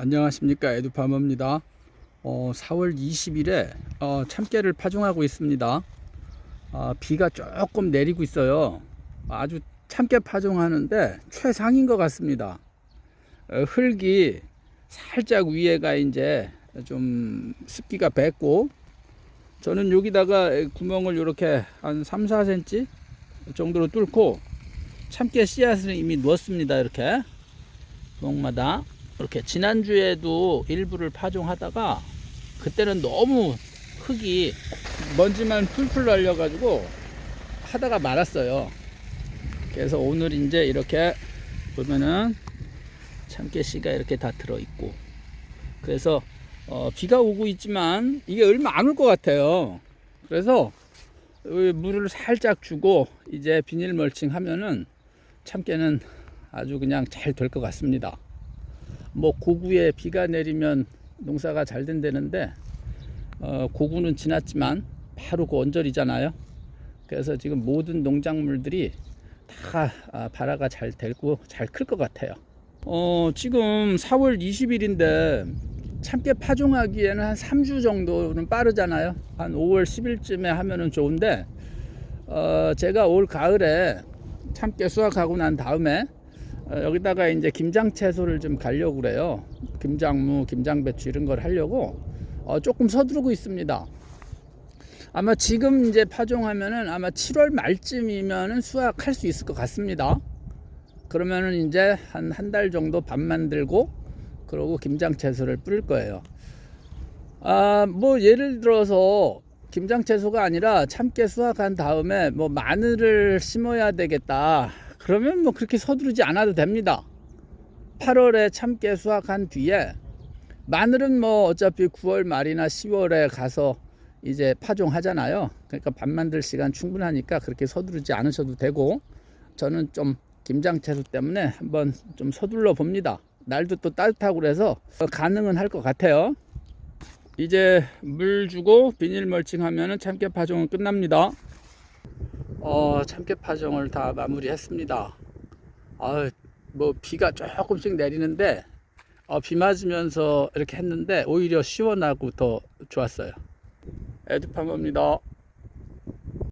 안녕하십니까 에듀파머입니다. 어, 4월 20일에 어, 참깨를 파종하고 있습니다. 아, 비가 조금 내리고 있어요. 아주 참깨 파종하는데 최상인 것 같습니다. 어, 흙이 살짝 위에가 이제 좀 습기가 뱄고 저는 여기다가 구멍을 이렇게 한 3, 4cm 정도로 뚫고 참깨 씨앗을 이미 넣었습니다. 이렇게 구멍마다 이렇게 지난주에도 일부를 파종하다가 그때는 너무 흙이 먼지만 풀풀 날려가지고 하다가 말았어요. 그래서 오늘 이제 이렇게 보면은 참깨 씨가 이렇게 다 들어있고 그래서 어, 비가 오고 있지만 이게 얼마 안 올 것 같아요. 그래서 이 물을 살짝 주고 이제 비닐 멀칭 하면은 참깨는 아주 그냥 잘 될 것 같습니다. 뭐 고구에 비가 내리면 농사가 잘 된다는데 어, 고구는 지났지만 바로 그 언저리잖아요. 그래서 지금 모든 농작물들이 다 아, 발화가 잘 되고 잘 클 것 같아요. 어, 지금 4월 20일인데 참깨 파종하기에는 한 3주 정도는 빠르잖아요. 한 5월 10일쯤에 하면은 좋은데 어, 제가 올 가을에 참깨 수확하고 난 다음에 어, 여기다가 이제 김장 채소를 좀 가려고 그래요. 김장무, 김장배추 이런 걸 하려고 어, 조금 서두르고 있습니다. 아마 지금 이제 파종하면은 아마 7월 말쯤이면은 수확할 수 있을 것 같습니다. 그러면은 이제 한 한 달 정도 밥 만들고 그러고 김장 채소를 뿌릴 거예요. 아, 뭐 예를 들어서 김장 채소가 아니라 참깨 수확한 다음에 뭐 마늘을 심어야 되겠다. 그러면 뭐 그렇게 서두르지 않아도 됩니다. 8월에 참깨 수확한 뒤에 마늘은 뭐 어차피 9월 말이나 10월에 가서 이제 파종하잖아요. 그러니까 밥 만들 시간 충분하니까 그렇게 서두르지 않으셔도 되고 저는 좀 김장 채소 때문에 한번 좀 서둘러 봅니다. 날도 또 따뜻하고 그래서 가능은 할 것 같아요. 이제 물 주고 비닐 멀칭 하면은 참깨 파종은 끝납니다. 어, 참깨 파종을 다 마무리했습니다. 아, 뭐 비가 조금씩 내리는데 어, 비 맞으면서 이렇게 했는데 오히려 시원하고 더 좋았어요. 에드팜입니다.